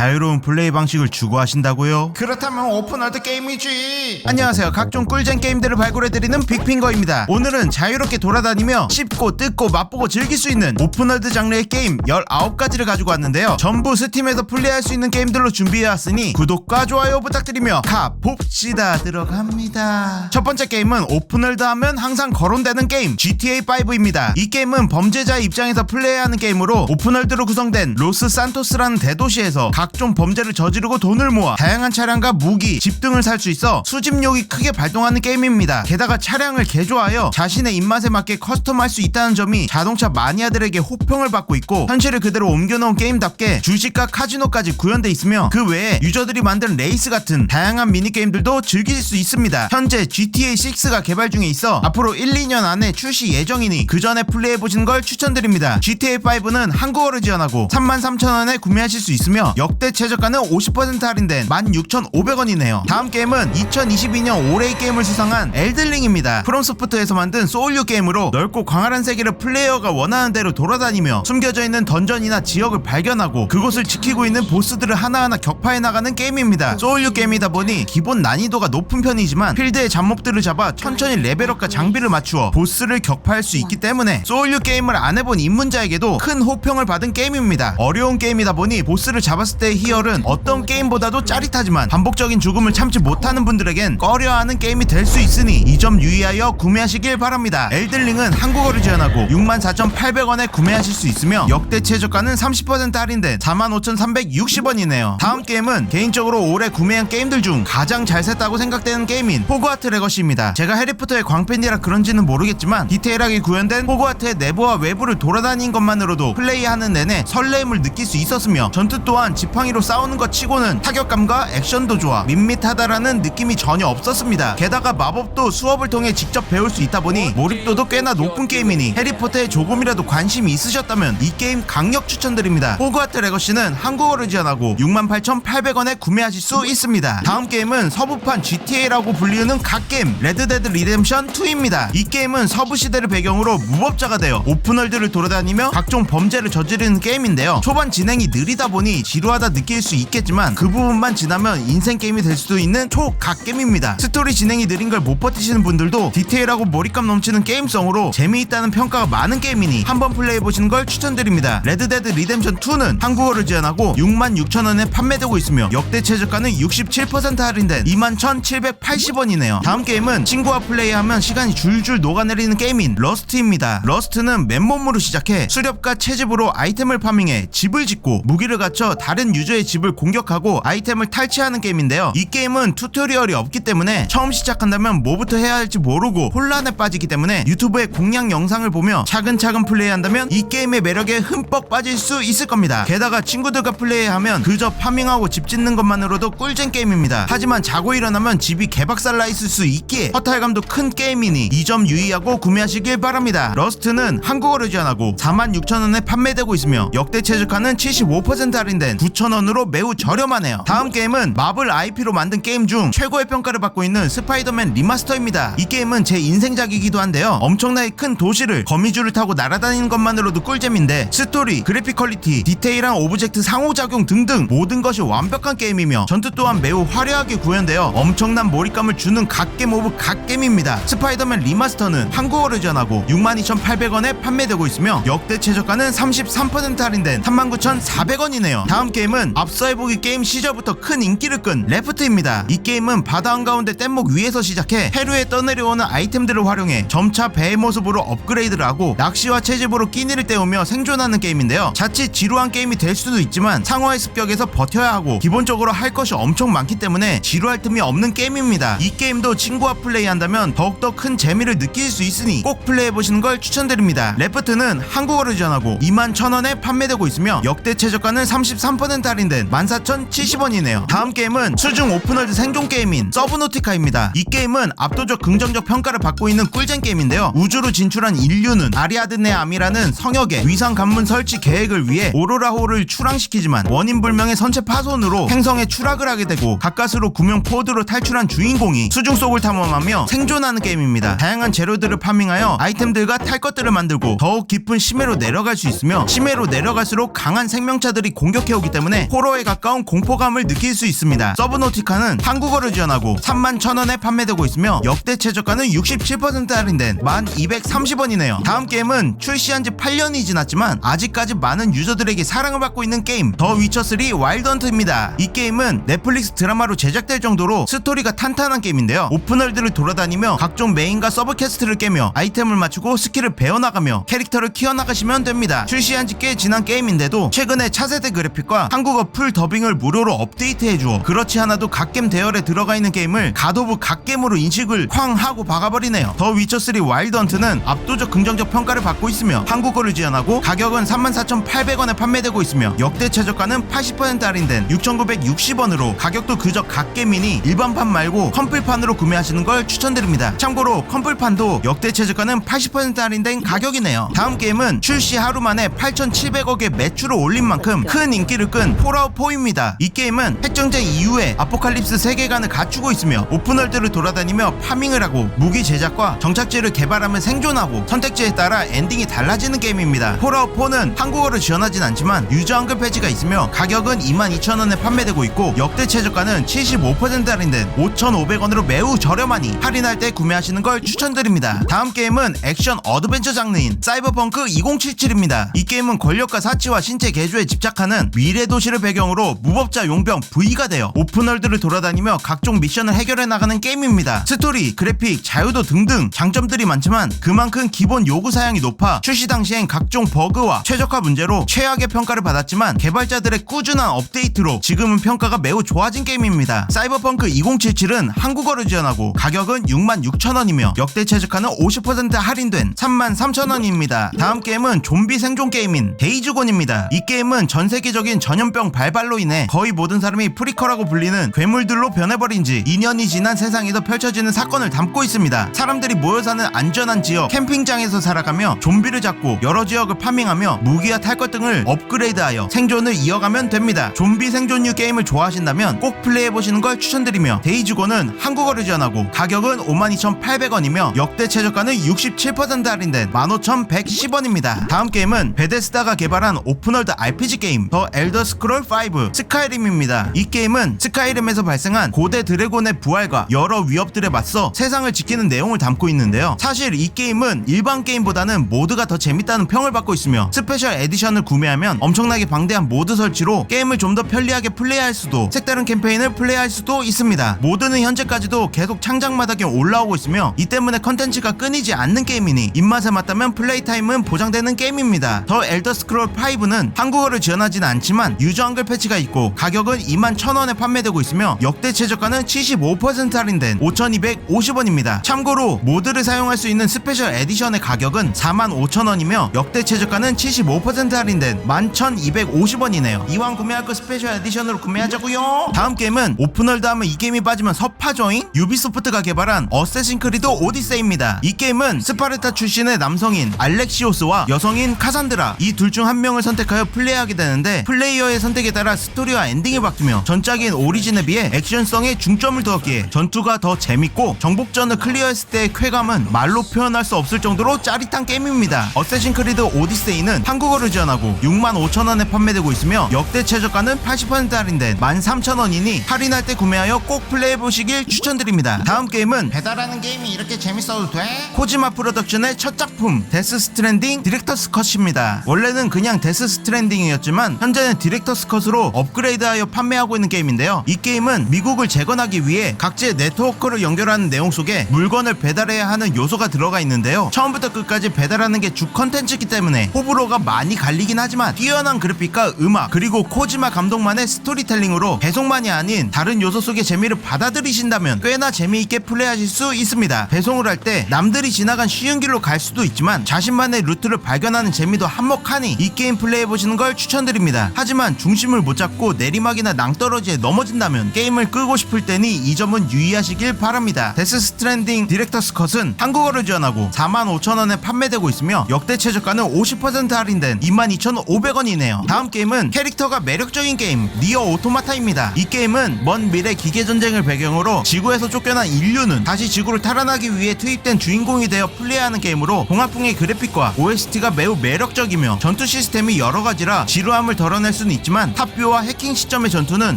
자유로운 플레이 방식을 추구하신다고요? 그렇다면 오픈월드 게임이지. 안녕하세요. 각종 꿀잼 게임들을 발굴해드리는 빅핑거입니다. 오늘은 자유롭게 돌아다니며 씹고 뜯고 맛보고 즐길 수 있는 오픈월드 장르의 게임 19가지를 가지고 왔는데요. 전부 스팀에서 플레이할 수 있는 게임들로 준비해왔으니 구독과 좋아요 부탁드리며 가봅시다. 들어갑니다. 첫 번째 게임은 오픈월드 하면 항상 거론되는 게임 GTA5입니다. 이 게임은 범죄자의 입장에서 플레이하는 게임으로 오픈월드로 구성된 로스 산토스라는 대도시에서 각종 범죄를 저지르고 돈을 모아 다양한 차량과 무기, 집 등을 살 수 있어 수집욕이 크게 발동하는 게임입니다. 게다가 차량을 개조하여 자신의 입맛에 맞게 커스텀할 수 있다는 점이 자동차 마니아들에게 호평을 받고 있고 현실을 그대로 옮겨놓은 게임답게 주식과 카지노까지 구현돼 있으며 그 외에 유저들이 만든 레이스 같은 다양한 미니게임들도 즐길 수 있습니다. 현재 GTA6가 개발 중에 있어 앞으로 1, 2년 안에 출시 예정이니 그 전에 플레이해보시는 걸 추천드립니다. GTA5는 한국어를 지원하고 33,000원에 구매하실 수 있으며 역대 최저가는 50% 할인된 16,500원이네요. 다음 게임은 2022년 올해의 게임을 수상한 엘들링입니다. 프롬소프트에서 만든 소울류 게임으로 넓고 광활한 세계를 플레이어가 원하는 대로 돌아다니며 숨겨져 있는 던전이나 지역을 발견하고 그곳을 지키고 있는 보스들을 하나하나 격파해 나가는 게임입니다. 소울류 게임이다 보니 기본 난이도가 높은 편이지만 필드의 잡몹들을 잡아 천천히 레벨업과 장비를 맞추어 보스를 격파할 수 있기 때문에 소울류 게임을 안 해본 입문자에게도 큰 호평을 받은 게임입니다. 어려운 게임이다 보니 보스를 잡았을 때의 희열은 어떤 게임보다도 짜릿하지만 반복적인 죽음을 참지 못하는 분들에겐 꺼려하는 게임이 될 수 있으니 이 점 유의하여 구매하시길 바랍니다. 엘들링은 한국어를 지원하고 64,800원에 구매하실 수 있으며 역대 최저가는 30% 할인된 45,360원이네요. 다음 게임은 개인적으로 올해 구매한 게임들 중 가장 잘 샀다고 생각되는 게임인 호그와트 레거시입니다. 제가 해리포터의 광팬이라 그런지는 모르겠지만 디테일하게 구현된 호그와트의 내부와 외부를 돌아다닌 것만으로도 플레이하는 내내 설레임을 느낄 수 있었으며 전투 또한 지팡이로 싸우는 것 치고는 타격감과 액션도 좋아 밋밋하다라는 느낌이 전혀 없었습니다. 게다가 마법도 수업을 통해 직접 배울 수 있다 보니 몰입도도 꽤나 높은 게임이니 해리포터에 조금이라도 관심이 있으셨다면 이 게임 강력 추천드립니다. 호그와트 레거시는 한국어를 지원하고 68,800원에 구매하실 수 있습니다. 다음 게임은 서부판 GTA라고 불리는 갓게임 레드데드 리뎀션 2입니다. 이 게임은 서부 시대를 배경으로 무법자가 되어 오픈월드를 돌아다니며 각종 범죄를 저지르는 게임인데요. 초반 진행이 느리다 보니 지루하다 느낄 수 있겠지만 그 부분만 지나면 인생 게임이 될 수도 있는 초갓게임입니다. 스토리 진행이 느린 걸 못 버티시는 분들도 디테일하고 몰입감 넘치는 게임성으로 재미있다는 평가가 많은 게임이니 한번 플레이해 보시는 걸 추천드립니다. 레드데드 리뎀션 2는 한국어를 지원하고 66,000원에 판매되고 있으며 역대 최저가는 67% 할인된 21,780원이네요. 다음 게임은 친구와 플레이하면 시간이 줄줄 녹아내리는 게임인 러스트입니다. 러스트는 맨몸으로 시작해 수렵과 채집으로 아이템을 파밍해 집을 짓고 무기를 갖춰 다른 유저의 집을 공격하고 아이템을 탈취하는 게임인데요. 이 게임은 튜토리얼이 없기 때문에 처음 시작한다면 뭐부터 해야 할지 모르고 혼란에 빠지기 때문에 유튜브의 공략 영상을 보며 차근차근 플레이한다면 이 게임의 매력에 흠뻑 빠질 수 있을 겁니다. 게다가 친구들과 플레이하면 그저 파밍하고 집 짓는 것만으로도 꿀잼 게임입니다. 하지만 자고 일어나면 집이 개박살나 있을 수 있기에 허탈감도 큰 게임이니 이 점 유의하고 구매하시길 바랍니다. 러스트는 한국어를 지원하고 46,000원에 판매되고 있으며 역대 최저가는 75% 할인된 9,000 원으로 매우 저렴하네요. 다음 게임은 마블 IP로 만든 게임 중 최고의 평가를 받고 있는 스파이더맨 리마스터입니다. 이 게임은 제 인생작이기도 한데요. 엄청나게 큰 도시를 거미줄을 타고 날아다니는 것만으로도 꿀잼인데 스토리, 그래픽 퀄리티, 디테일한 오브젝트 상호작용 등등 모든 것이 완벽한 게임이며 전투 또한 매우 화려하게 구현되어 엄청난 몰입감을 주는 갓겜 오브 갓겜입니다. 스파이더맨 리마스터는 한국어를 지원하고 62,800원에 판매되고 있으며 역대 최저가는 33% 할인된 39,400원이네요. 다음 게임 은 앞서 해보기 게임 시절부터 큰 인기를 끈 레프트입니다. 이 게임은 바다 한가운데 뗏목 위에서 시작해 해류에 떠내려오는 아이템들을 활용해 점차 배의 모습으로 업그레이드를 하고 낚시와 채집으로 끼니를 때우며 생존하는 게임인데요. 자칫 지루한 게임이 될 수도 있지만 상어의 습격에서 버텨야 하고 기본적으로 할 것이 엄청 많기 때문에 지루할 틈이 없는 게임입니다. 이 게임도 친구와 플레이한다면 더욱더 큰 재미를 느낄 수 있으니 꼭 플레이해보시는 걸 추천드립니다. 레프트는 한국어를 지원하고 21,000원에 판매되고 있으며 역대 최저가는 33% 할인된 14,070원이네요. 다음 게임은 수중 오픈월드 생존 게임인 서브노티카입니다. 이 게임은 압도적 긍정적 평가를 받고 있는 꿀잼 게임인데요. 우주로 진출한 인류는 아리아드네 암이라는 성역의 위상 관문 설치 계획을 위해 오로라호를 출항시키지만 원인 불명의 선체 파손으로 행성에 추락을 하게 되고 가까스로 구명 포드로 탈출한 주인공이 수중 속을 탐험하며 생존하는 게임입니다. 다양한 재료들을 파밍하여 아이템들과 탈 것들을 만들고 더욱 깊은 심해로 내려갈 수 있으며 심해로 내려갈수록 강한 생명차들이 공격해오기 때문에 때문에 호러에 가까운 공포감을 느낄 수 있습니다. 서브노티카는 한국어를 지원하고 3만 1,000원에 판매되고 있으며 역대 최저가는 67% 할인된 1,230원이네요. 다음 게임은 출시한 지 8년이 지났지만 아직까지 많은 유저들에게 사랑을 받고 있는 게임 더 위쳐3 와일드 헌트입니다. 이 게임은 넷플릭스 드라마로 제작될 정도로 스토리가 탄탄한 게임인데요. 오픈월드를 돌아다니며 각종 메인과 서브 퀘스트를 깨며 아이템을 맞추고 스킬을 배워나가며 캐릭터를 키워나가시면 됩니다. 출시한 지 꽤 지난 게임인데도 최근에 차세대 그래픽과 한국어 풀 더빙을 무료로 업데이트해주어 그렇지 않아도 갓겜 대열에 들어가 있는 게임을 갓오브 갓겜으로 인식을 쾅 하고 박아버리네요. 더 위쳐3 와일드 헌트는 압도적 긍정적 평가를 받고 있으며 한국어를 지원하고 가격은 34,800원에 판매되고 있으며 역대 최저가는 80% 할인된 6,960원으로 가격도 그저 갓겜이니 일반판 말고 컴플판으로 구매하시는 걸 추천드립니다. 참고로 컴플판도 역대 최저가는 80% 할인된 가격이네요. 다음 게임은 출시 하루 만에 8,700억의 매출을 올린 만큼 큰 인기를 끈 폴아웃 4입니다. 이 게임은 핵정제 이후에 아포칼립스 세계관을 갖추고 있으며 오픈월드를 돌아다니며 파밍을 하고 무기 제작과 정착지를 개발하며 생존하고 선택지에 따라 엔딩이 달라지는 게임입니다. 폴아웃 4는 한국어를 지원하진 않지만 유저 한글 패지가 있으며 가격은 22,000원에 판매되고 있고 역대 최저가는 75% 할인된 5,500원으로 매우 저렴하니 할인할 때 구매하시는 걸 추천드립니다. 다음 게임은 액션 어드벤처 장르인 사이버펑크 2077입니다. 이 게임은 권력과 사치와 신체 개조에 집착하는 미래 도시를 배경으로 무법자 용병 V가 되어 오픈월드를 돌아다니며 각종 미션을 해결해 나가는 게임입니다. 스토리, 그래픽, 자유도 등등 장점들이 많지만 그만큼 기본 요구 사양이 높아 출시 당시엔 각종 버그와 최적화 문제로 최악의 평가를 받았지만 개발자들의 꾸준한 업데이트로 지금은 평가가 매우 좋아진 게임입니다. 사이버펑크 2077은 한국어를 지원하고 가격은 66,000원이며 역대 최저가는 50% 할인된 33,000원입니다. 다음 게임은 좀비 생존 게임인 데이즈곤입니다. 이 게임은 전 세계적인 전 염병 발발로 인해 거의 모든 사람이 프리커라고 불리는 괴물들로 변해버린 지 2년이 지난 세상에서 펼쳐지는 사건을 담고 있습니다. 사람들이 모여 사는 안전한 지역 캠핑장에서 살아가며 좀비를 잡고 여러 지역을 파밍하며 무기와 탈것 등을 업그레이드하여 생존을 이어가면 됩니다. 좀비 생존류 게임을 좋아하신다면 꼭 플레이해보시는 걸 추천드리며 데이즈곤은 한국어를 지원하고 가격은 52,800원이며 역대 최저가는 67% 할인된 15,110원입니다. 다음 게임은 베데스다가 개발한 오픈월드 RPG 게임 더 엘더 스크롤 5 스카이림입니다. 이 게임은 스카이림에서 발생한 고대 드래곤의 부활과 여러 위협들에 맞서 세상을 지키는 내용을 담고 있는데요. 사실 이 게임은 일반 게임보다는 모드가 더 재밌다는 평을 받고 있으며 스페셜 에디션을 구매하면 엄청나게 방대한 모드 설치로 게임을 좀 더 편리하게 플레이할 수도 색다른 캠페인을 플레이할 수도 있습니다. 모드는 현재까지도 계속 창작마다 올라오고 있으며 이 때문에 컨텐츠가 끊이지 않는 게임이니 입맛에 맞다면 플레이 타임은 보장되는 게임입니다. 더 엘더 스크롤 5는 한국어를 지원하지는 않지만 유저 한글 패치가 있고 가격은 21,000원에 판매되고 있으며 역대 최저가는 75% 할인된 5,250원입니다. 참고로 모드를 사용할 수 있는 스페셜 에디션의 가격은 45,000원이며 역대 최저가는 75% 할인된 11,250원이네요. 이왕 구매할 거 스페셜 에디션으로 구매하자고요. 다음 게임은 오픈월드 하면 이 게임이 빠지면 섭파조잉 유비소프트가 개발한 어쌔신 크리드 오디세이입니다. 이 게임은 스파르타 출신의 남성인 알렉시오스와 여성인 카산드라 이 둘 중 한 명을 선택하여 플레이하게 되는데 플레이어의 선택에 따라 스토리와 엔딩이 바뀌며 전작인 오리진에 비해 액션성에 중점을 두었기에 전투가 더 재밌고 정복전을 클리어했을 때의 쾌감은 말로 표현할 수 없을 정도로 짜릿한 게임입니다. 어쌔신 크리드 오디세이는 한국어를 지원하고 65,000원에 판매되고 있으며 역대 최저가는 80% 할인된 13,000원이니 할인할 때 구매하여 꼭 플레이해보시길 추천드립니다. 다음 게임은 배달하는 게임이 이렇게 재밌어도 돼? 코지마 프로덕션의 첫 작품 데스 스트랜딩 디렉터스 컷입니다. 원래는 그냥 데스 스트랜딩이었지만 현재는 디렉 터스 컷으로 업그레이드하여 판매하고 있는 게임인데요. 이 게임은 미국을 재건하기 위해 각지의 네트워크를 연결하는 내용 속에 물건을 배달해야 하는 요소가 들어가 있는데요. 처음부터 끝까지 배달하는 게 주 컨텐츠이기 때문에 호불호가 많이 갈리긴 하지만 뛰어난 그래픽과 음악 그리고 코지마 감독만의 스토리텔링으로 배송만이 아닌 다른 요소 속의 재미를 받아들이신다면 꽤나 재미있게 플레이하실 수 있습니다. 배송을 할 때 남들이 지나간 쉬운 길로 갈 수도 있지만 자신만의 루트를 발견하는 재미도 한몫하니 이 게임 플레이해보시는 걸 추천드립니다. 하지만 중심을 못 잡고 내리막이나 낭떠러지에 넘어진다면 게임을 끄고 싶을 때니 이 점은 유의하시길 바랍니다. 데스 스트랜딩 디렉터스 컷은 한국어를 지원하고 45,000원에 판매되고 있으며 역대 최저가는 50% 할인된 22,500원이네요. 다음 게임은 캐릭터가 매력적인 게임 니어 오토마타입니다. 이 게임은 먼 미래 기계 전쟁을 배경으로 지구에서 쫓겨난 인류는 다시 지구를 탈환하기 위해 투입된 주인공이 되어 플레이하는 게임으로 동화풍의 그래픽과 OST가 매우 매력적이며 전투 시스템이 여러 가지라 지루함을 덜어낼 수는 수는 있지만 탑뷰와 해킹 시점의 전투는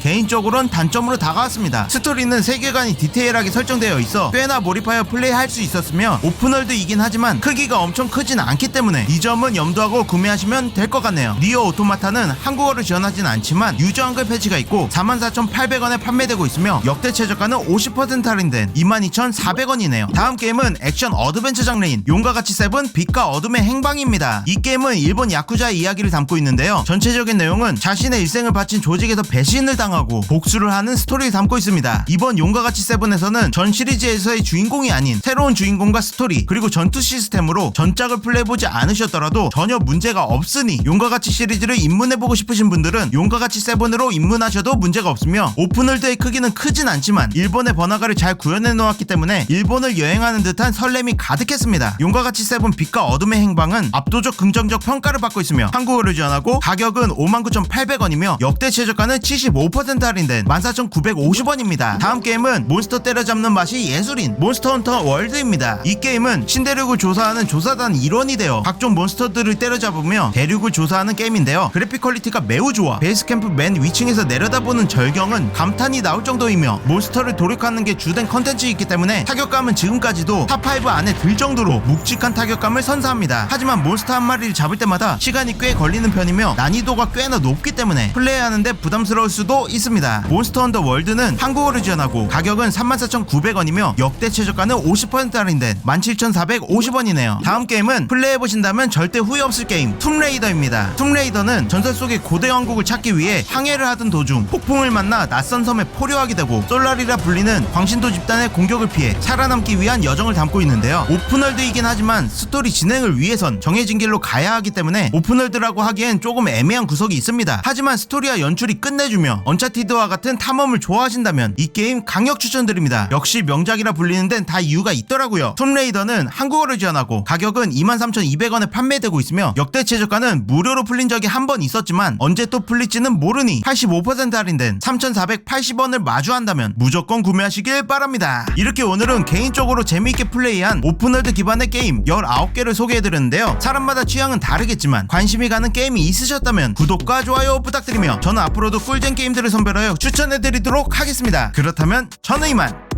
개인적으로는 단점으로 다가왔습니다. 스토리는 세계관이 디테일하게 설정되어 있어 꽤나 몰입하여 플레이할 수 있었으며 오픈월드이긴 하지만 크기가 엄청 크진 않기 때문에 이 점은 염두하고 구매하시면 될 것 같네요. 니어 오토마타는 한국어를 지원하진 않지만 유저 한글 패치가 있고 44,800원에 판매되고 있으며 역대 최저가는 50% 할인된 22,400원이네요. 다음 게임은 액션 어드벤처 장르인 용과 같이 세븐 빛과 어둠의 행방입니다. 이 게임은 일본 야쿠자의 이야기를 담고 있는데요. 전체적인 내용은 자신의 일생을 바친 조직에서 배신을 당하고 복수를 하는 스토리를 담고 있습니다. 이번 용과 같이 세븐에서는 전 시리즈에서의 주인공이 아닌 새로운 주인공과 스토리 그리고 전투 시스템으로 전작을 플레이해보지 않으셨더라도 전혀 문제가 없으니 용과 같이 시리즈를 입문해보고 싶으신 분들은 용과 같이 세븐으로 입문하셔도 문제가 없으며 오픈월드의 크기는 크진 않지만 일본의 번화가를 잘 구현해 놓았기 때문에 일본을 여행하는 듯한 설렘이 가득했습니다. 용과 같이 세븐 빛과 어둠의 행방은 압도적 긍정적 평가를 받고 있으며 한국어를 지원하고 가격은 59,800원 이며 역대 최저가는 75% 할인된 14,950원입니다. 다음 게임은 몬스터 때려잡는 맛이 예술인 몬스터 헌터 월드입니다. 이 게임은 신대륙을 조사하는 조사단 일원이 되어 각종 몬스터들을 때려잡으며 대륙을 조사하는 게임인데요. 그래픽 퀄리티가 매우 좋아 베이스캠프 맨 위층에서 내려다보는 절경은 감탄이 나올 정도이며 몬스터를 도륙하는 게 주된 컨텐츠이기 때문에 타격감은 지금까지도 탑5 안에 들 정도로 묵직한 타격감을 선사합니다. 하지만 몬스터 한 마리를 잡을 때마다 시간이 꽤 걸리는 편이며 난이도가 꽤나 높기 때문에 플레이하는데 부담스러울 수도 있습니다. 몬스터 헌더 월드는 한국어를 지원하고 가격은 34,900원이며 역대 최저가는 50% 할인된 17,450원이네요. 다음 게임은 플레이해보신다면 절대 후회 없을 게임 툼레이더입니다. 툼레이더는 전설 속의 고대 왕국을 찾기 위해 항해를 하던 도중 폭풍을 만나 낯선 섬에 포효하게 되고 솔라리라 불리는 광신도 집단의 공격을 피해 살아남기 위한 여정을 담고 있는데요. 오픈월드이긴 하지만 스토리 진행을 위해선 정해진 길로 가야 하기 때문에 오픈월드라고 하기엔 조금 애매한 구석이 있습니다. 하지만 스토리와 연출이 끝내주며 언차티드와 같은 탐험을 좋아하신다면 이 게임 강력 추천드립니다. 역시 명작이라 불리는 데는 다 이유가 있더라고요. 툼레이더는 한국어를 지원하고 가격은 23,200원에 판매되고 있으며 역대 최저가는 무료로 풀린 적이 한 번 있었지만 언제 또 풀릴지는 모르니 85% 할인된 3,480원을 마주한다면 무조건 구매하시길 바랍니다. 이렇게 오늘은 개인적으로 재미있게 플레이한 오픈월드 기반의 게임 19개를 소개해드렸는데요. 사람마다 취향은 다르겠지만 관심이 가는 게임이 있으셨다면 구독과 좋아요 부탁드리며 저는 앞으로도 꿀잼 게임들을 선별하여 추천해드리도록 하겠습니다. 그렇다면 저는 이만